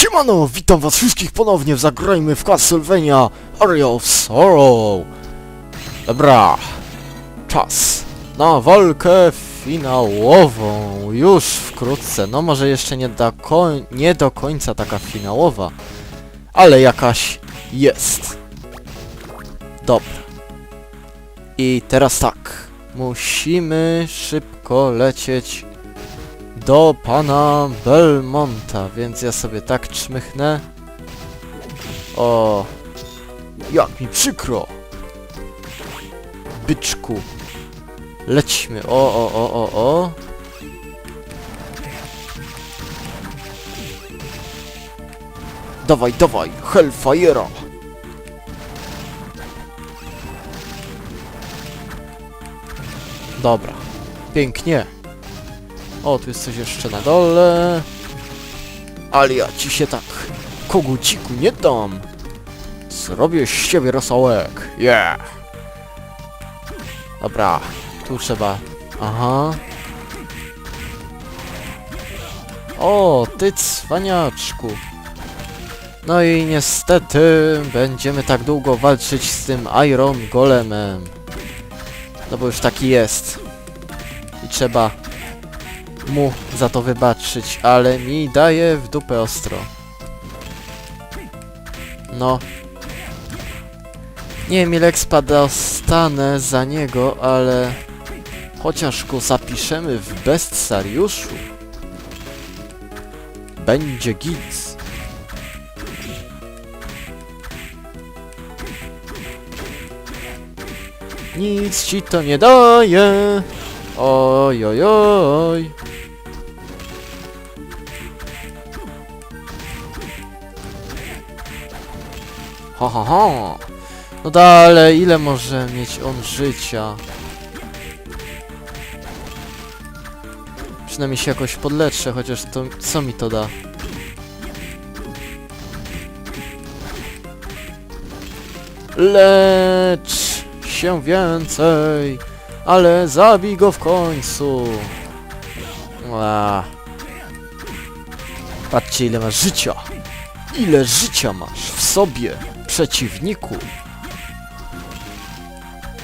Siemano, witam was wszystkich ponownie w Zagrajmy w Castlevania Area of Sorrow. Dobra, czas na walkę finałową. Już wkrótce, no może jeszcze nie do, nie do końca taka finałowa, ale jakaś jest. Dobra. I teraz tak, musimy szybko lecieć do pana Belmonta, więc ja sobie tak czmychnę. O, jak mi przykro. Byczku. Lećmy. O, o, o, o, o. Dawaj, dawaj, Hellfire'a. Dobra, pięknie. O, tu jest coś jeszcze na dole. Ale ja ci się tak koguciku nie dam. Zrobię z ciebie rosołek. Yeah. Dobra, tu trzeba. Aha. O, ty cwaniaczku. No i niestety będziemy tak długo walczyć z tym Iron Golemem. No bo już taki jest. I trzeba mu za to wybaczyć, ale mi daje w dupę ostro. No. Nie wiem ile expa dostanę za niego, ale... Chociaż go zapiszemy w bestsariuszu. Będzie git. Nic ci to nie daje. Oj, oj, oj. Ha, ha, ha. No dalej, ile może mieć on życia? Przynajmniej się jakoś podleczę, chociaż to co mi to da? Lecz się więcej, ale zabij go w końcu. Ła. Patrzcie ile masz życia. Ile życia masz w sobie, przeciwniku.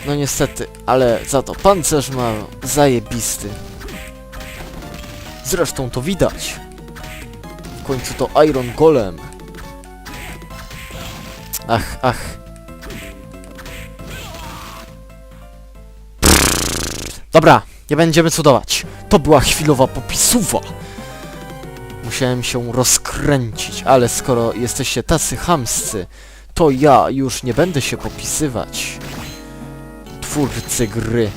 No niestety, ale za to pancerz ma zajebisty. Zresztą to widać. W końcu to Iron Golem. Ach, ach. Dobra, nie będziemy cudować. To była chwilowa popisuwa. Musiałem się rozkręcić, ale skoro jesteście tacy chamscy, to ja już nie będę się popisywać. Twórcy gry.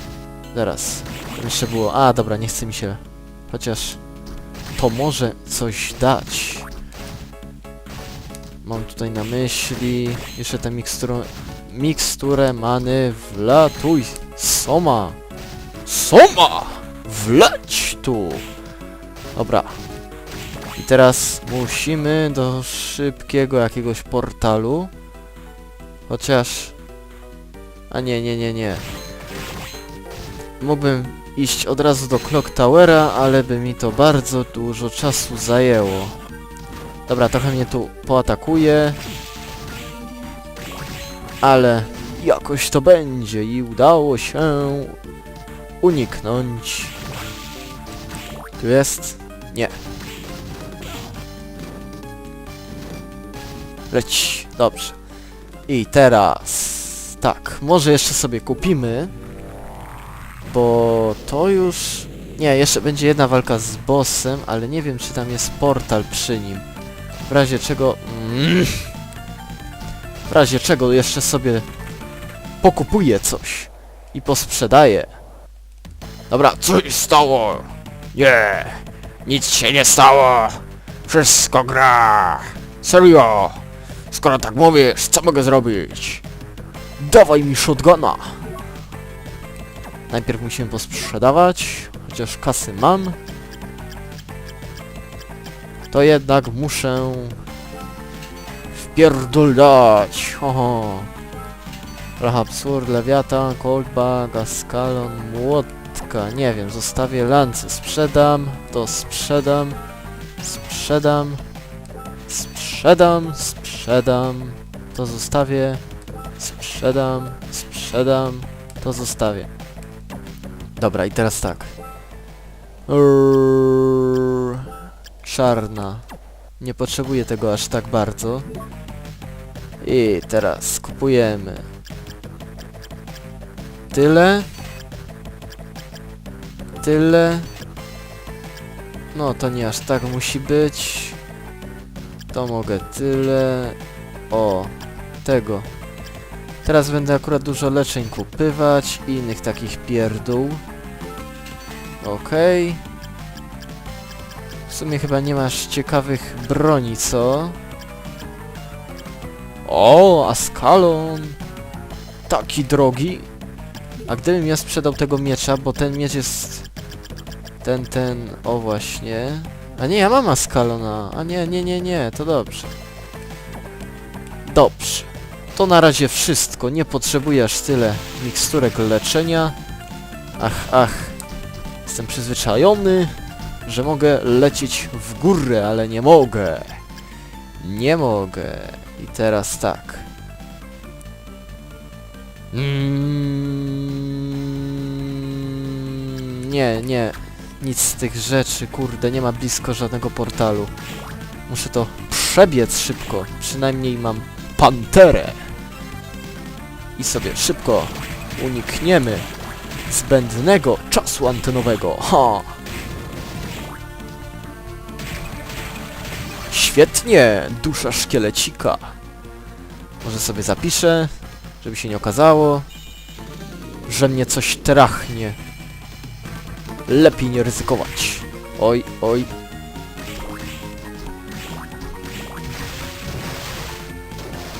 Zaraz. Jeszcze było... A, dobra, nie chce mi się... Chociaż... To może coś dać. Mam tutaj na myśli... Jeszcze tę miksturę... Miksturę many wlatuj. Soma! Soma! Wleć tu! Dobra. I teraz musimy do szybkiego jakiegoś portalu. Chociaż... A nie, nie, nie, nie. Mógłbym iść od razu do Clock Towera, ale by mi to bardzo dużo czasu zajęło. Dobra, trochę mnie tu poatakuje. Ale jakoś to będzie i udało się uniknąć. Tu jest? Nie. Leć. Dobrze. I teraz... Tak, może jeszcze sobie kupimy. Bo to już... Nie, jeszcze będzie jedna walka z bossem, ale nie wiem czy tam jest portal przy nim. W razie czego... Mm, w razie czego jeszcze sobie pokupuję coś i posprzedaję. Dobra, co się stało? Nie, nic się nie stało. Wszystko gra. Serio? Skoro tak mówisz, co mogę zrobić? Dawaj mi shotguna. Najpierw musimy posprzedawać, chociaż kasy mam. To jednak muszę wpierdolać. Oho. Trochę absurd, lewiatan, coldbag, askalon, młotka. Nie wiem, zostawię lance. Sprzedam, to sprzedam, sprzedam. Sprzedam, sprzedam, to zostawię. Sprzedam, sprzedam, to zostawię. Dobra, i teraz tak. Rrrr, czarna. Nie potrzebuję tego aż tak bardzo. I teraz kupujemy. Tyle. Tyle. No to nie aż tak musi być. To mogę tyle. O, tego. Teraz będę akurat dużo leczeń kupywać i innych takich pierdół. Okej. W sumie chyba nie masz ciekawych broni, co? O, Askalon! Taki drogi! A gdybym ja sprzedał tego miecza, bo ten miecz jest... Ten, ten... O właśnie... A nie, ja mam Askalona! A nie, nie, nie, nie, to dobrze. Dobrze. To na razie wszystko. Nie potrzebuję tyle miksturek leczenia. Ach, ach. Jestem przyzwyczajony, że mogę lecieć w górę, ale nie mogę. Nie mogę. I teraz tak. Mm, nie, nie. Nic z tych rzeczy, kurde, nie ma blisko żadnego portalu. Muszę to przebiec szybko. Przynajmniej mam panterę. I sobie szybko unikniemy zbędnego czasu antenowego. Ha! Świetnie, dusza szkielecika. Może sobie zapiszę, żeby się nie okazało, że mnie coś trachnie. Lepiej nie ryzykować. Oj, oj.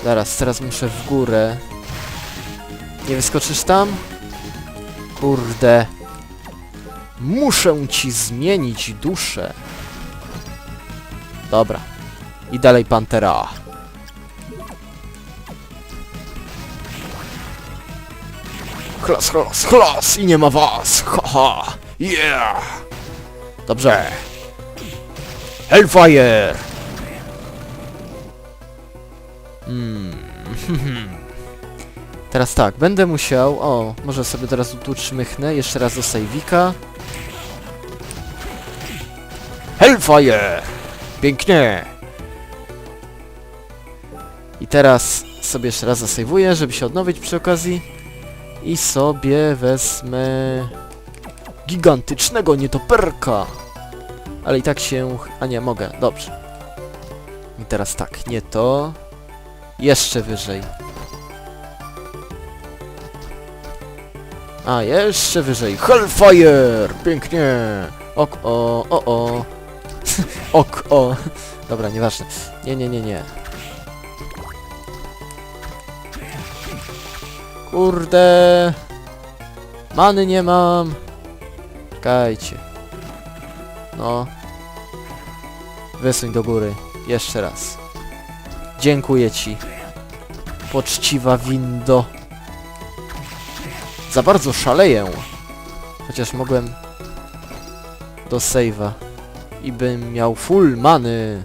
Zaraz, teraz muszę w górę. Nie wyskoczysz tam? Kurde. Muszę ci zmienić duszę. Dobra. I dalej Pantera. Chlas, chlas, chlas i nie ma was. Haha. Yeah. Dobrze. Hellfire. Hmm. Teraz tak, będę musiał... O, może sobie teraz tu czmychnę. Jeszcze raz do sejwika. Hellfire! Pięknie! I teraz sobie jeszcze raz zasejwuję, żeby się odnowić przy okazji. I sobie wezmę... Gigantycznego nietoperka! Ale i tak się... A nie, mogę. Dobrze. I teraz tak, nie to... Jeszcze wyżej. A, jeszcze wyżej. Hellfire! Pięknie! Ok, o, o, o. ok, o. Dobra, nieważne. Nie, nie, nie, nie. Kurde. Many nie mam. Czekajcie. No. Wysuń do góry. Jeszcze raz. Dziękuję ci. Poczciwa windo. Za bardzo szaleję. Chociaż mogłem do save'a. I bym miał full many.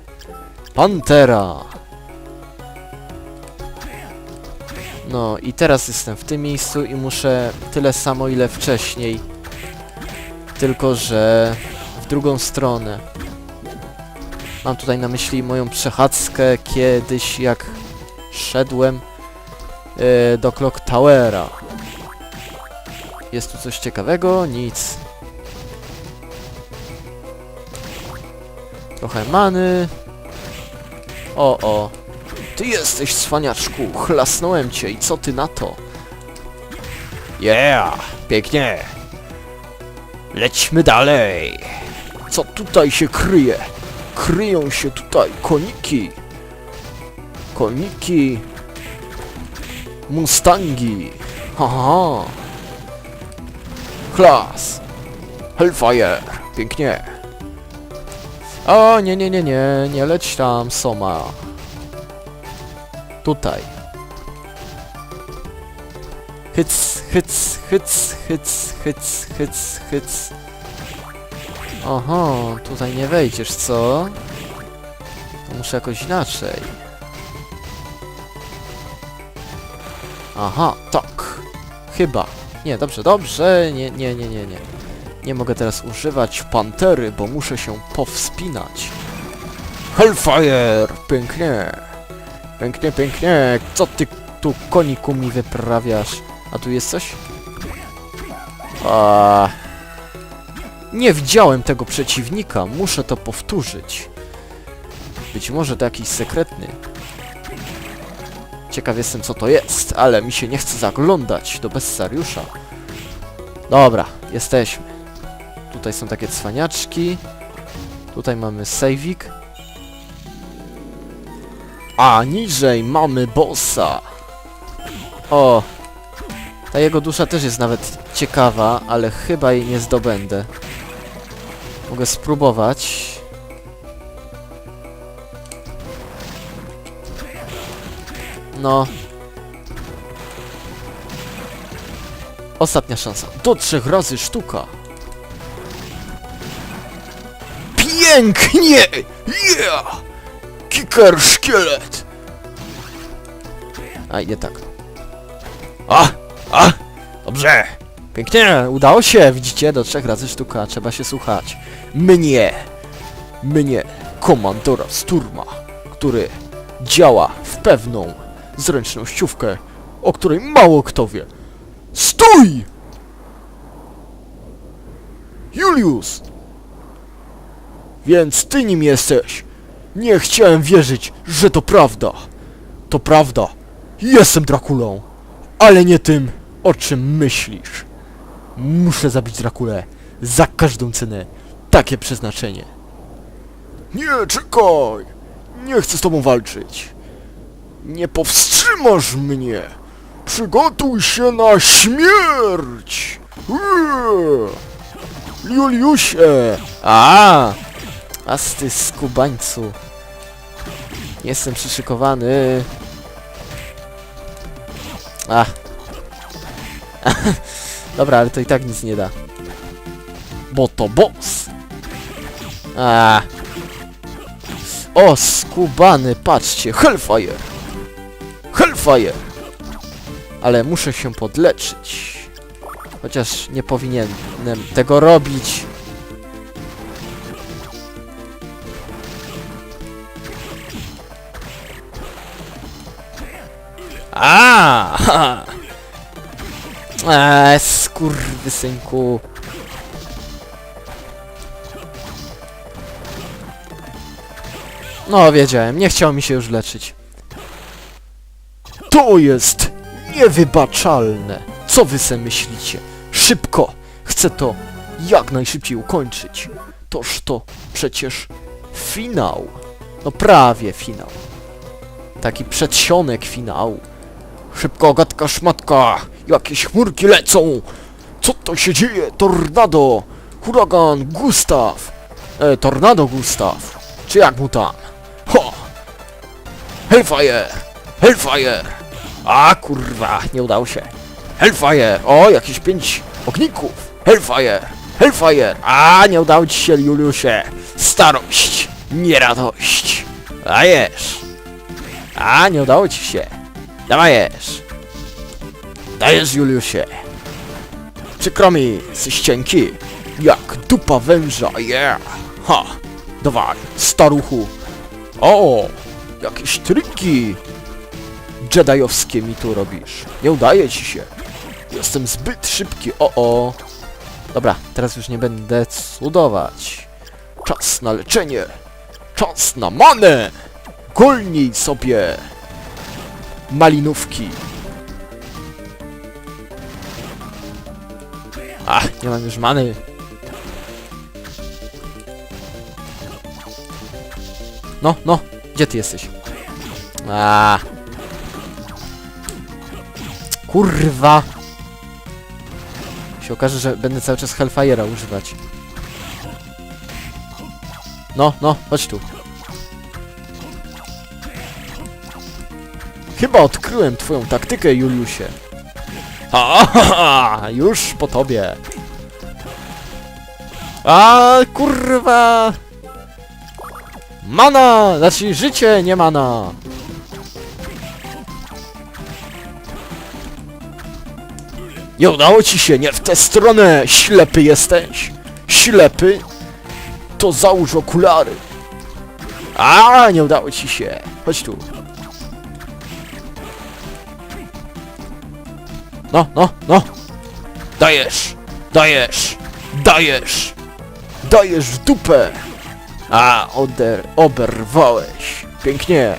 Pantera. No i teraz jestem w tym miejscu i muszę tyle samo ile wcześniej. Tylko, że w drugą stronę. Mam tutaj na myśli moją przechadzkę kiedyś jak szedłem yy, do Clock Towera. Jest tu coś ciekawego? Nic. Trochę many. O, o. Ty jesteś cwaniaczku. Chlasnąłem cię i co ty na to? Yeah! Pięknie! Lećmy dalej! Co tutaj się kryje? Kryją się tutaj koniki! Koniki! Mustangi! Haha! Klas! Hellfire! Pięknie! O, nie, nie, nie, nie, nie leć tam, Soma. Tutaj. Hyc, hyc, hyc, hyc, hyc, hyc, hyc. Oho, tutaj nie wejdziesz, co? To muszę jakoś inaczej. Aha, tak. Chyba. Nie, dobrze, dobrze. Nie, nie, nie, nie, nie. Nie mogę teraz używać pantery, bo muszę się powspinać. Hellfire! Pięknie. Pięknie, pięknie. Co ty tu koniku mi wyprawiasz? A tu jest coś? A... Nie widziałem tego przeciwnika. Muszę to powtórzyć. Być może to jakiś sekretny. Ciekaw jestem co to jest, ale mi się nie chce zaglądać do Bessariusza. Dobra, jesteśmy. Tutaj są takie cwaniaczki. Tutaj mamy sejwik. A niżej mamy bossa. O. Ta jego dusza też jest nawet ciekawa, ale chyba jej nie zdobędę. Mogę spróbować. No. Ostatnia szansa. Do trzech razy sztuka. Pięknie! Yeah! Kicker szkielet! A, nie tak. A! A! Dobrze! Pięknie! Udało się! Widzicie? Do trzech razy sztuka. Trzeba się słuchać. Mnie! Mnie! Komandora Sturma, który działa w pewną zręcznościówkę, o której mało kto wie. Stój! Julius! Więc ty nim jesteś. Nie chciałem wierzyć, że to prawda. To prawda. Jestem Drakulą. Ale nie tym, o czym myślisz. Muszę zabić Drakulę. Za każdą cenę. Takie przeznaczenie. Nie, czekaj. Nie chcę z tobą walczyć. Nie powstrzymasz mnie. Przygotuj się na śmierć. Juliusie. A! As ty skubańcu. Jestem przyszykowany. A. Dobra, ale to i tak nic nie da. Bo to boss. A. O, skubany, patrzcie, Hellfire. Hellfire. Ale muszę się podleczyć. Chociaż nie powinienem tego robić. A! Eee, skurwysynku. No, wiedziałem, nie chciał mi się już leczyć. To jest niewybaczalne. Co wy se myślicie? Szybko! Chcę to jak najszybciej ukończyć. Toż to przecież finał. No prawie finał. Taki przedsionek finału. Szybko, gadka szmatka! Jakieś chmurki lecą! Co to się dzieje? Tornado! Huragan Gustaw! E, tornado Gustaw! Czy jak mu tam? Ho! Hellfire! Hellfire! A kurwa, nie udało się. Hellfire! O, jakieś pięć ogników! Hellfire! Hellfire! A, nie udało ci się, Juliusie! Starość! Nie radość! Dajesz! A, nie udało ci się! Dajesz! Dajesz, Juliusie! Przykro mi, jesteś cienki! Jak dupa węża, yeah! Ha! Dawaj, staruchu! O! Jakieś triki! Jediowskie mi tu robisz. Nie udaje ci się. Jestem zbyt szybki. O, o. Dobra, teraz już nie będę cudować. Czas na leczenie. Czas na manę. Golnij sobie. Malinówki. Ach, nie mam już many. No, no, gdzie ty jesteś? A. Kurwa! Się okaże, że będę cały czas Hellfire'a używać. No, no, chodź tu. Chyba odkryłem twoją taktykę, Juliusie. A, już po tobie. A, kurwa! Mana! Znaczy życie, nie mana! Nie udało ci się, nie w tę stronę! Ślepy jesteś! Ślepy? To załóż okulary! A, nie udało ci się! Chodź tu. No, no, no! Dajesz! Dajesz! Dajesz! Dajesz w dupę! A, oder, oberwałeś. Pięknie.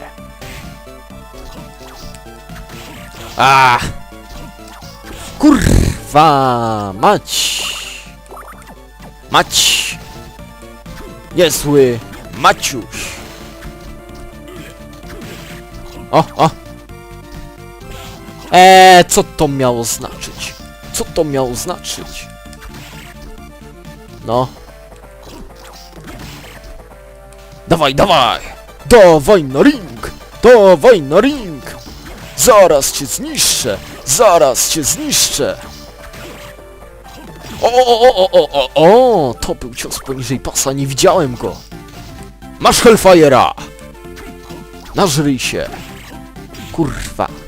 A! Kurwa mać! Mać! Niezły Maciuś! O, o! Eee, co to miało znaczyć? Co to miało znaczyć? No. Dawaj, dawaj! Dawaj na ring! Dawaj na ring! Zaraz cię zniszczę! Zaraz cię zniszczę! O, o, o, o, o, o! To był cios poniżej pasa, nie widziałem go! Masz Hellfire'a! Nażryj się! Kurwa!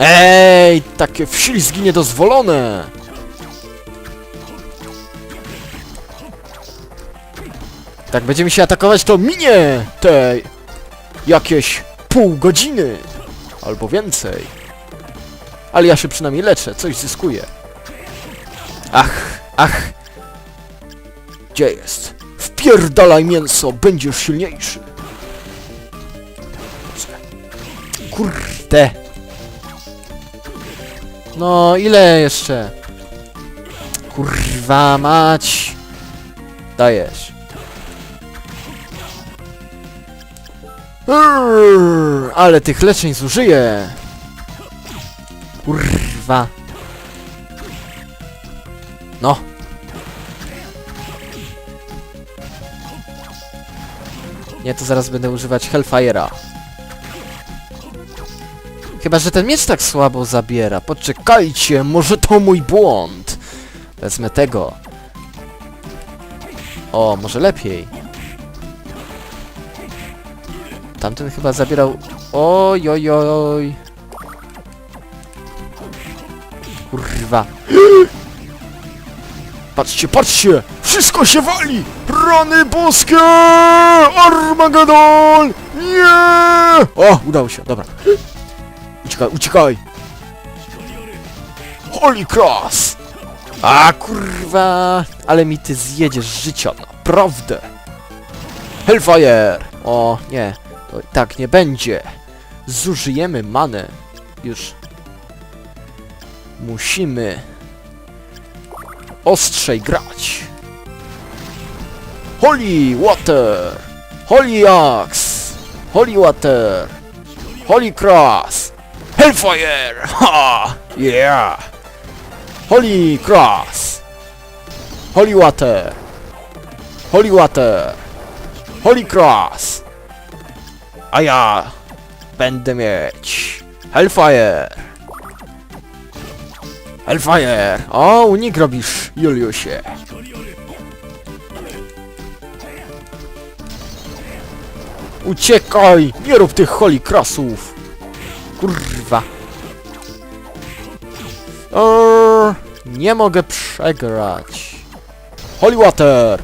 Ej, takie wślizgi niedozwolone! Tak będziemy się atakować, to minie te jakieś pół godziny albo więcej. Ale ja się przynajmniej leczę, coś zyskuję. Ach, ach. Gdzie jest? Wpierdalaj mięso, będziesz silniejszy. Kurde. No, ile jeszcze? Kurwa mać. Dajesz. Urr, ale tych leczeń zużyję. Kurwa. No. Nie, to zaraz będę używać Hellfire'a. Chyba, że ten miecz tak słabo zabiera. Poczekajcie, może to mój błąd. Wezmę tego. O, może lepiej. Tamten chyba zabierał... Oj, oj, oj. Kurwa. Patrzcie, patrzcie! Wszystko się wali! Rany boskie! Armagedon! Nie! O, udało się, dobra. Uciekaj, uciekaj! Holy cross! A kurwa! Ale mi ty zjedziesz życia, naprawdę! Hellfire! O, nie. Tak nie będzie. Zużyjemy manę. Już. Musimy ostrzej grać. Holy water! Holy axe! Holy water! Holy cross! Hellfire! Ha! Yeah! Holy cross! Holy water! Holy water! Holy cross! A ja będę mieć Hellfire! Hellfire! O, unik robisz, Juliusie. Uciekaj! Nie rób tych Holy Crossów! Kurwa. Eee, nie mogę przegrać. Holy Water!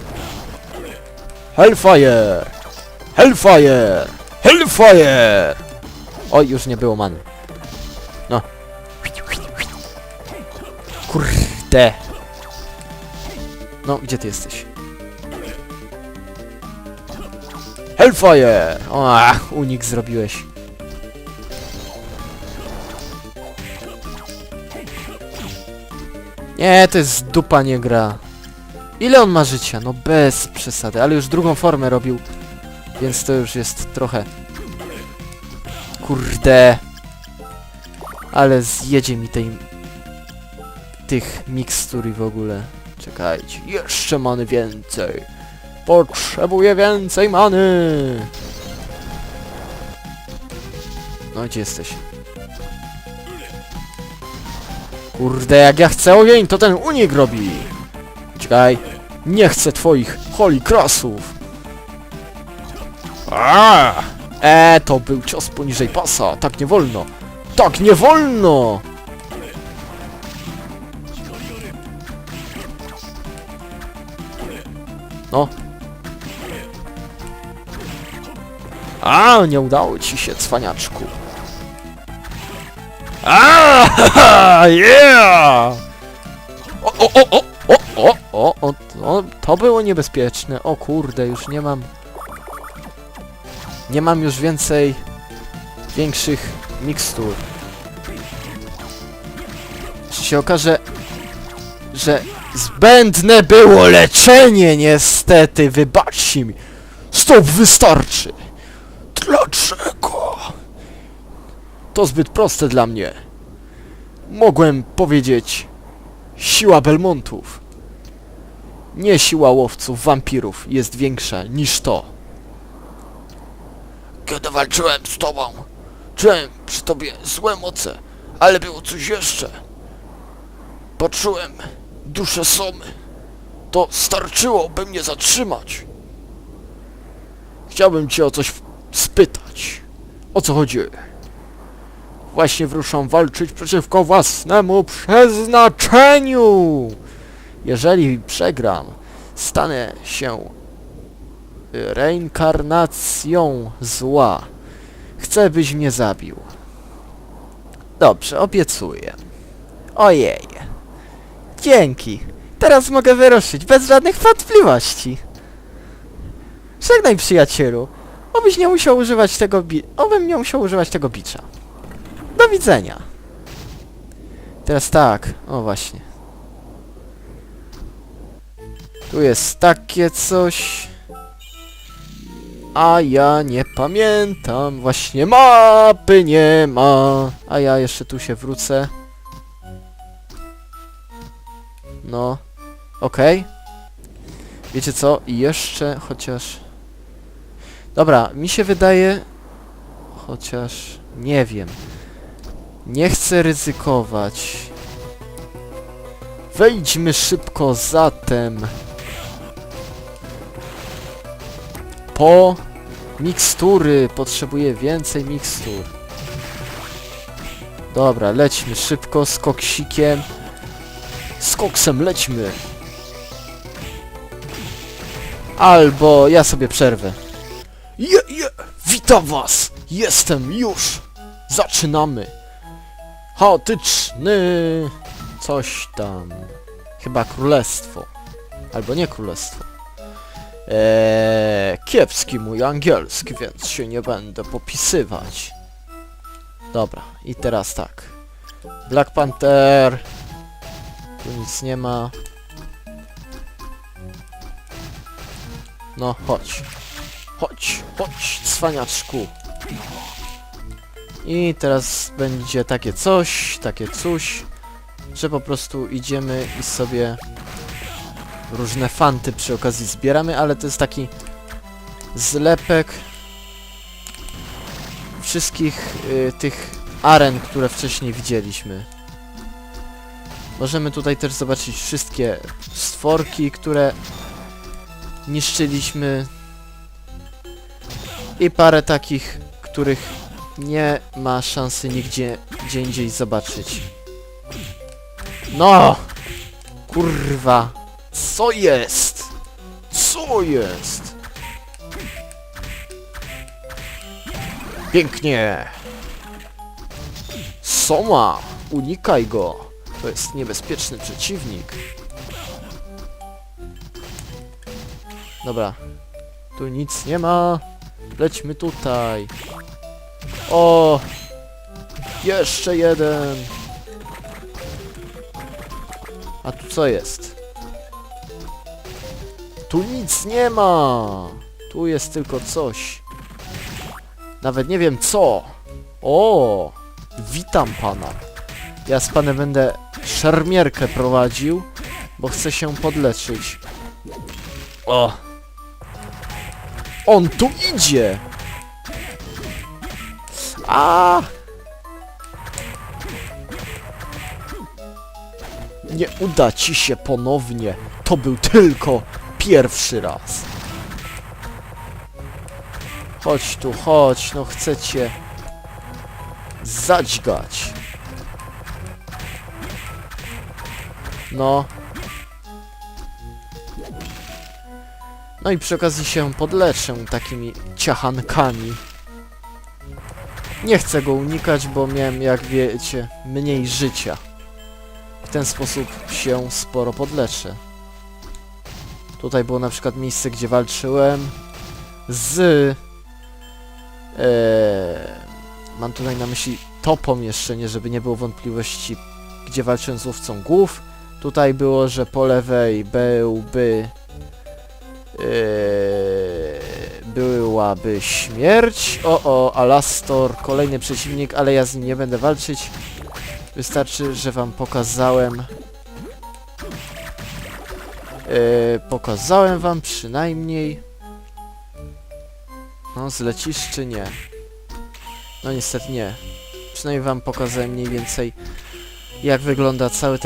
Hellfire! Hellfire! Hellfire! Oj, już nie było many. No. Kurde. No, gdzie ty jesteś? Hellfire! O, unik zrobiłeś. Nie, to jest dupa nie gra. Ile on ma życia? No bez przesady, ale już drugą formę robił. Więc to już jest trochę... Kurde. Ale zjedzie mi tej... Tych mikstur i w ogóle. Czekajcie, jeszcze many więcej. Potrzebuję więcej many. No gdzie jesteś? Kurde, jak ja chcę ogień, to ten unik robi. Czekaj. Nie chcę twoich holy crossów. Aaa! E, to był cios poniżej pasa. Tak nie wolno. Tak nie wolno! No. A, nie udało ci się, cwaniaczku. A, yeah! O, o, o, o, o, o, o, o, o, to było niebezpieczne. O kurde, już nie mam... Nie mam już więcej większych mikstur. Jeśli się okaże, że zbędne było leczenie, niestety, wybaczcie mi. Stop, wystarczy. To zbyt proste dla mnie. Mogłem powiedzieć siła Belmontów. Nie siła łowców, wampirów jest większa niż to. Kiedy walczyłem z tobą, czułem przy tobie złe moce, ale było coś jeszcze. Poczułem duszę Somy. To starczyło, by mnie zatrzymać. Chciałbym cię o coś spytać. O co chodzi? Właśnie wyruszam walczyć przeciwko własnemu przeznaczeniu. Jeżeli przegram, stanę się reinkarnacją zła. Chcę, byś mnie zabił. Dobrze, obiecuję. Ojej. Dzięki. Teraz mogę wyruszyć bez żadnych wątpliwości. Żegnaj, przyjacielu. Obyś nie musiał używać tego bi... Obym nie musiał używać tego bicza. Do widzenia. Teraz tak. O, właśnie. Tu jest takie coś... A ja nie pamiętam. Właśnie mapy nie ma. A ja jeszcze tu się wrócę. No. Okej. Wiecie co? I jeszcze chociaż... Dobra, mi się wydaje... Chociaż... Nie wiem. Nie chcę ryzykować. Wejdźmy szybko zatem. Po mikstury. Potrzebuję więcej mikstur. Dobra, lećmy szybko z koksikiem. Z koksem lećmy. Albo ja sobie przerwę. Je, je, witam was! Jestem już! Zaczynamy! Chaotyczny... Coś tam... Chyba królestwo. Albo nie królestwo. Eee, kiepski mój angielski, więc się nie będę popisywać. Dobra, i teraz tak. Black Panther... Tu nic nie ma. No, chodź. Chodź, chodź, cwaniaczku. I teraz będzie takie coś, takie coś, że po prostu idziemy i sobie różne fanty przy okazji zbieramy, ale to jest taki zlepek wszystkich y, tych aren, które wcześniej widzieliśmy. Możemy tutaj też zobaczyć wszystkie stworki, które niszczyliśmy i parę takich, których nie ma szansy nigdzie gdzie indziej zobaczyć. No! Kurwa! Co jest? Co jest? Pięknie! Soma! Unikaj go! To jest niebezpieczny przeciwnik. Dobra. Tu nic nie ma. Lećmy tutaj. O! Jeszcze jeden! A tu co jest? Tu nic nie ma! Tu jest tylko coś. Nawet nie wiem co. O! Witam pana. Ja z panem będę szermierkę prowadził, bo chcę się podleczyć. O! On tu idzie! A! Nie uda ci się ponownie. To był tylko pierwszy raz. Chodź tu, chodź, no chcecie zadźgać. No. No i przy okazji się podleczę takimi ciachankami. Nie chcę go unikać, bo miałem, jak wiecie, mniej życia. W ten sposób się sporo podleczę. Tutaj było na przykład miejsce, gdzie walczyłem z... Eee, mam tutaj na myśli to pomieszczenie, żeby nie było wątpliwości, gdzie walczyłem z łowcą głów. Tutaj było, że po lewej byłby... Eee, byłaby śmierć. O, o, Alastor, kolejny przeciwnik, ale ja z nim nie będę walczyć. Wystarczy, że wam pokazałem... Eee, pokazałem wam przynajmniej... No, zlecisz czy nie? No niestety nie. Przynajmniej wam pokazałem mniej więcej jak wygląda cały ten